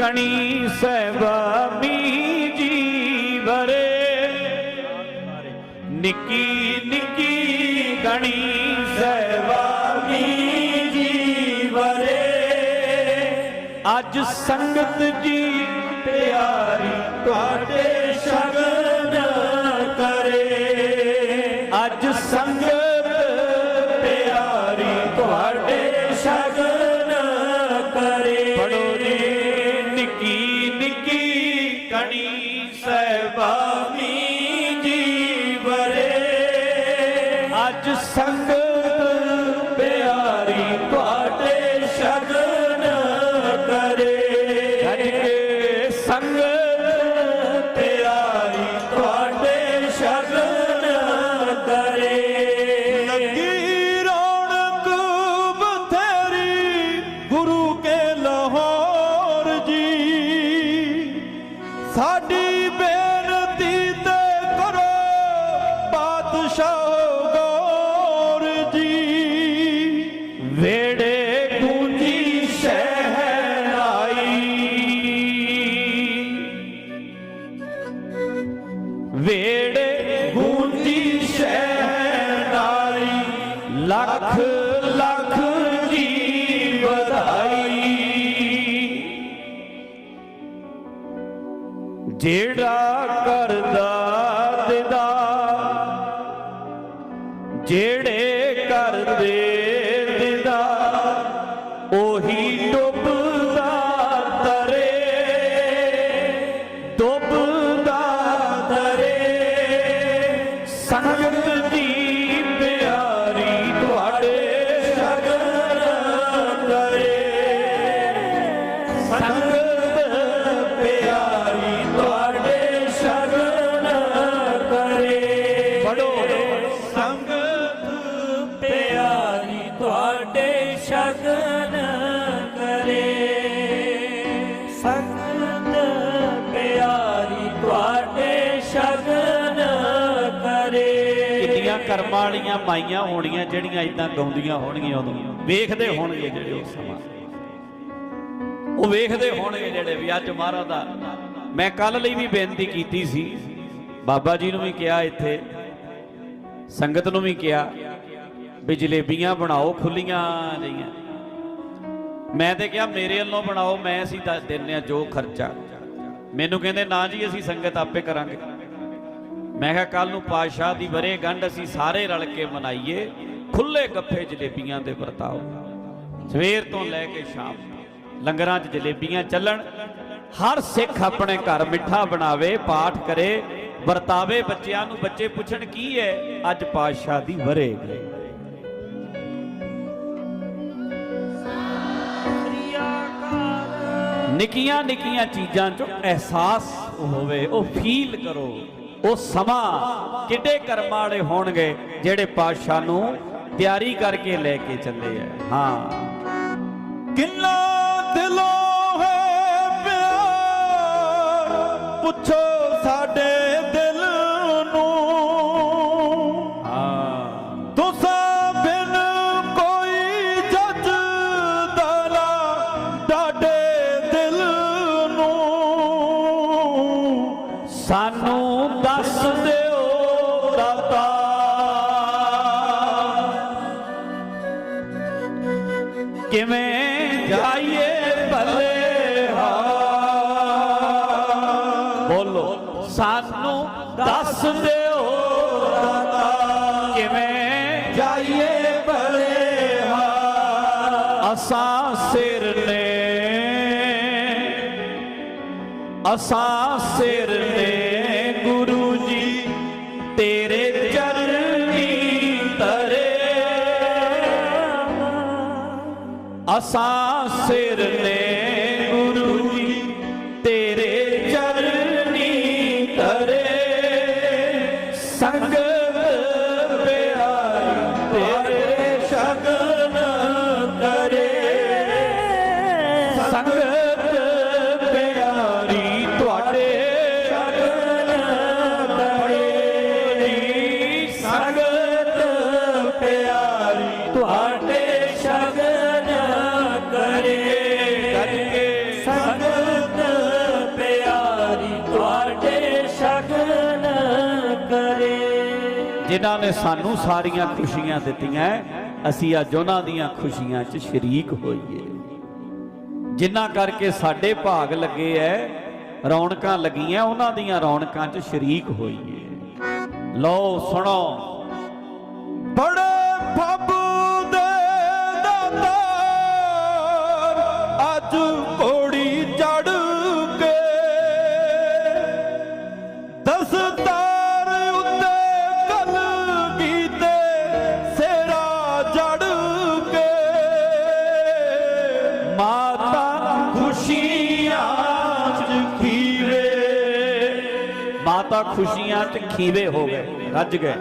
ਕਣੀ ਸਹਿਬਾਮੀ ਜੀਵਰੇ ਨਿੱਕੀ ਨਿੱਕੀ ਕਣੀ ਸਹਿਬਾਮੀ ਜੀਵਰੇ ਅੱਜ ਸੰਗਤ ਜੀ ਪਿਆਰੀ ਤੁਹਾਡੇ ਸ਼ਗਨ ਕਰੇ। ਅੱਜ ਸੰਗਤ ਨਿੱਕੀ ਬਾਦਸ਼ਾਹ ਗੌਰ ਜੀ ਵੇੜੇ ਗੂੰਜੀ ਸ਼ਹਿਨਾਈ ਵੇੜੇ ਗੂੰਜੀ ਸ਼ਹਿਨਾਈ ਲੱਖ ਲੱਖ ਜੀ ਵਧਾਈ। ਜਿਹੜਾ ਕਰਦਾ ਜਿਹੜੇ ਕਰਦੇ ਕਰਮਾਂ ਵਾਲੀਆਂ ਮਾਈਆਂ ਹੋਣੀਆਂ ਜਿਹੜੀਆਂ ਇਦਾਂ ਗਾਉਂਦੀਆਂ ਹੋਣਗੀਆਂ ਉਦੋਂ ਵੇਖਦੇ ਹੋਣਗੇ ਜਿਹੜੇ ਉਸ ਸਮਾਂ। ਉਹ ਵੇਖਦੇ ਹੋਣਗੇ ਜਿਹੜੇ ਵੀ ਅੱਜ ਮਹਾਰਾਜ ਦਾ। ਮੈਂ ਕੱਲ ਲਈ ਵੀ ਬੇਨਤੀ ਕੀਤੀ ਸੀ। ਬਾਬਾ ਜੀ ਨੂੰ ਵੀ ਕਿਹਾ ਇੱਥੇ। ਸੰਗਤ ਨੂੰ ਵੀ ਕਿਹਾ ਵੀ ਜਲੇਬੀਆਂ ਬਣਾਓ, ਖੁੱਲੀਆਂ ਜਈਆਂ ਮੈਂ ਤੇ ਕਿਹਾ, ਮੇਰੇ ਵੱਲੋਂ ਬਣਾਓ, ਮੈਂ ਅਸੀਂ ਦੱਸ ਦਿੰਨੇ ਆ ਜੋ ਖਰਚਾ। ਮੈਨੂੰ ਕਹਿੰਦੇ, ਨਾ ਜੀ, ਅਸੀਂ ਸੰਗਤ ਆਪੇ ਕਰਾਂਗੇ। ਮੈਂ ਕਿਹਾ ਕੱਲ ਨੂੰ ਪਾਤਸ਼ਾਹ ਦੀ ਬਰੇ ਗੰਢ ਅਸੀਂ ਸਾਰੇ ਰਲ ਕੇ ਮਨਾਈਏ ਖੁੱਲੇ ਗੱਫੇ ਜਲੇਬੀਆਂ ਦੇ ਵਰਤਾਓ। ਸਵੇਰ ਤੋਂ ਲੈ ਕੇ ਸ਼ਾਮ ਲੰਗਰਾਂ 'ਚ ਜਲੇਬੀਆਂ ਚੱਲਣ, ਹਰ ਸਿੱਖ ਆਪਣੇ ਘਰ ਮਿੱਠਾ ਬਣਾਵੇ, ਪਾਠ ਕਰੇ, ਵਰਤਾਵੇ ਬੱਚਿਆਂ ਨੂੰ, ਬੱਚੇ ਪੁੱਛਣ ਕੀ ਹੈ, ਅੱਜ ਪਾਤਸ਼ਾਹ ਦੀ ਵਰੇ ਨਿੱਕੀਆਂ ਨਿੱਕੀਆਂ ਚੀਜ਼ਾਂ 'ਚੋਂ ਅਹਿਸਾਸ ਹੋਵੇ, ਉਹ ਫੀਲ ਕਰੋ। ਉਹ ਸਮਾਂ ਕਿੱਡੇ ਕਰਮਾਂ ਵਾਲੇ ਹੋਣਗੇ ਜਿਹੜੇ ਪਾਤਸ਼ਾਹ ਨੂੰ ਤਿਆਰੀ ਕਰਕੇ ਲੈ ਕੇ ਚੱਲੇ ਆ। ਹਾਂ। ਕਿੰਨਾ ਦਿਲੋਂ ਹੈ ਪਿਆਰ? ਪੁੱਛੋ ਸਾਡੇ ਕਿਵੇਂ ਜਾਈਏ ਭਲੇ ਬੋਲੋ, ਸਾਨੂੰ ਦੱਸ ਦਿਓ ਦਾਤਾ ਕਿਵੇਂ ਜਾਈਏ ਭਲੇ ਅਸਾਂ ਸਿਰ ਨੇ ਅਸਾਂ ਸਿਰ ਨੇ ਗੁਰੂ ਜੀ ਤੇਰੇ ਅਸਾਂ ਸਿਰ ਨੇ ਗੁਰੂ ਜੀ ਤੇਰੇ ਚਰਨੀ ਤਰੇ ਸੰਗ ਜਿਨ੍ਹਾਂ ਨੇ ਸਾਨੂੰ ਸਾਰੀਆਂ ਖੁਸ਼ੀਆਂ ਦਿੱਤੀਆਂ ਅਸੀਂ ਅੱਜ ਉਹਨਾਂ ਦੀਆਂ ਖੁਸ਼ੀਆਂ 'ਚ ਸ਼ਰੀਕ ਹੋਈਏ। ਜਿਨ੍ਹਾਂ ਕਰਕੇ ਸਾਡੇ ਭਾਗ ਲੱਗੇ ਐ ਰੌਣਕਾਂ ਲੱਗੀਆਂ, ਉਹਨਾਂ ਦੀਆਂ ਰੌਣਕਾਂ 'ਚ ਸ਼ਰੀਕ ਹੋਈਏ। ਲਓ, ਸੁਣੋ। ਬੜੇ ਫੱਬੂ ਤਾਂ ਖੁਸ਼ੀਆਂ 'ਚ ਖੀਵੇ ਹੋ ਗਏ ਰੱਜ ਗਏ।